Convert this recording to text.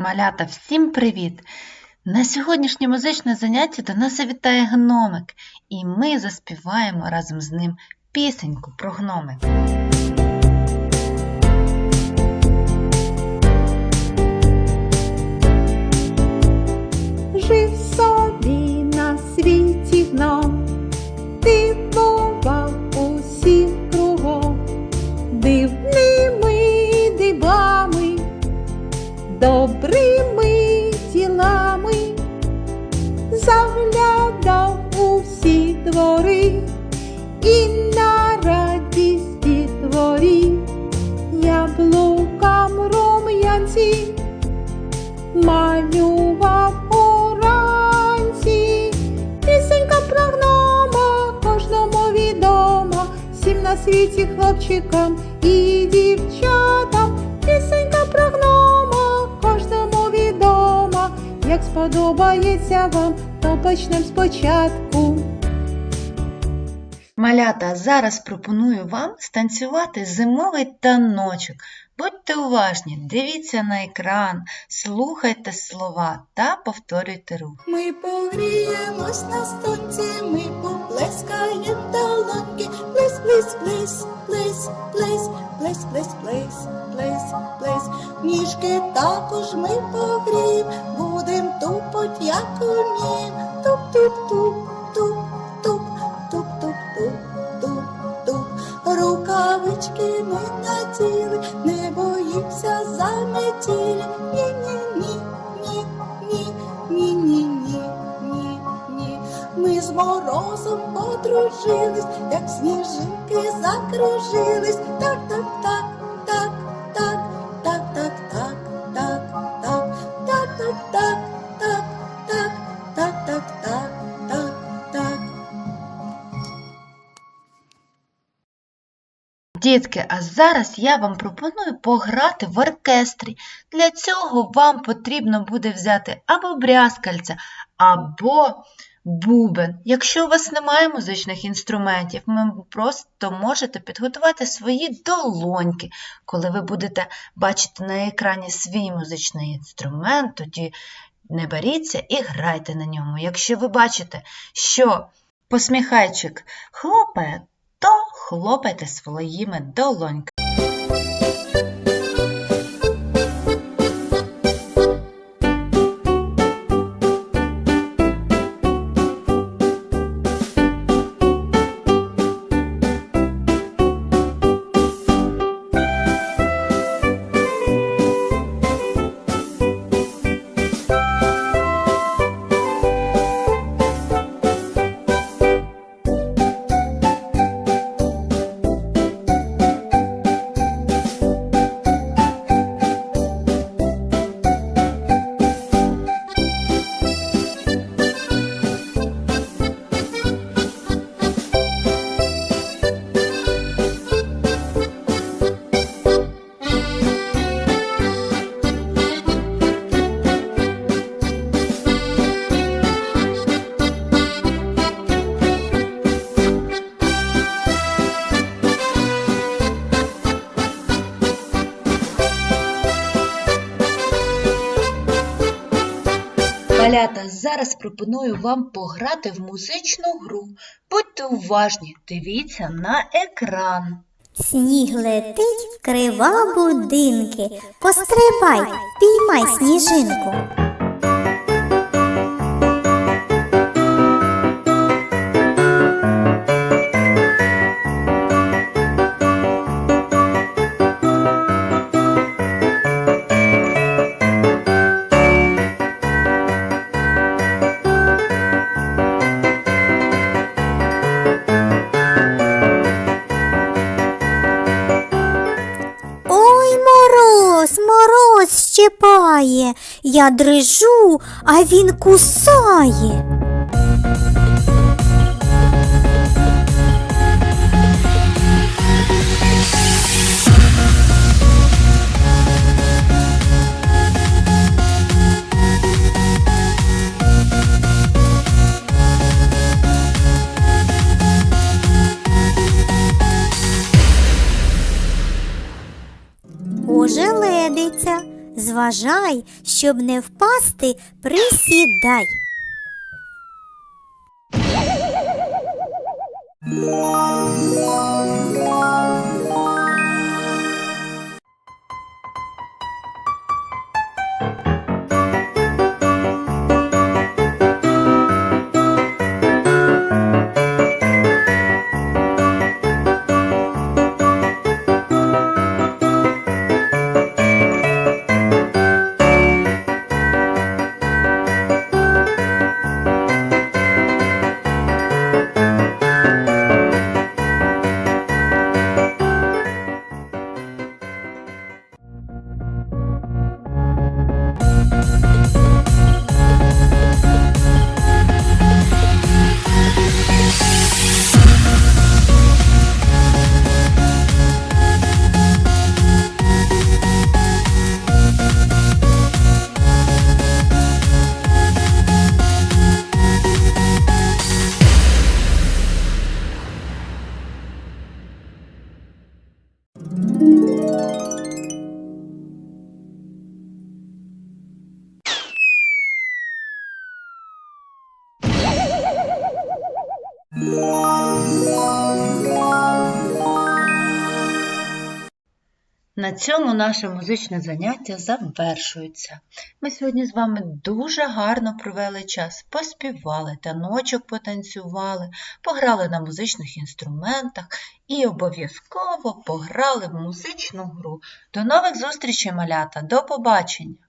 Малята, всім привіт! На сьогоднішнє музичне заняття до нас завітає гномик, і ми заспіваємо разом з ним пісеньку про гномик. Світі хлопчикам і дівчатам. Пісенька про гнома кожному відома. Як сподобається вам, то почнем спочатку. Малята, зараз пропоную вам станцювати зимовий таночок. Будьте уважні, дивіться на екран, слухайте слова та повторюйте рух. Ми погріємось на сонці, ми поплескаєм долоньки, плес, плес, плес, плес, плес, плес, плес, плес, плес, плес. Ніжки також ми погрієм, будем тупоть, як умієм. Туп, морозом подружились, як сніжинки закружились. Так, так, так, Дітки, а зараз я вам пропоную пограти в оркестрі. Для цього вам потрібно буде взяти або брязкальця, або бубен. Якщо у вас немає музичних інструментів, ви просто можете підготувати свої долоньки. Коли ви будете бачити на екрані свій музичний інструмент, тоді не беріться і грайте на ньому. Якщо ви бачите, що посміхайчик хлопає, то хлопайте своїми долоньками. Малята, зараз пропоную вам пограти в музичну гру. Будьте уважні, дивіться на екран. Сніг летить, крива будинки. Пострибай, піймай сніжинку. Щепає. Я дрижу, а він кусає. Розважай, щоб не впасти, присідай. На цьому наше музичне заняття завершується. Ми сьогодні з вами дуже гарно провели час, поспівали, таночок потанцювали, пограли на музичних інструментах і обов'язково пограли в музичну гру. До нових зустрічей, малята! До побачення!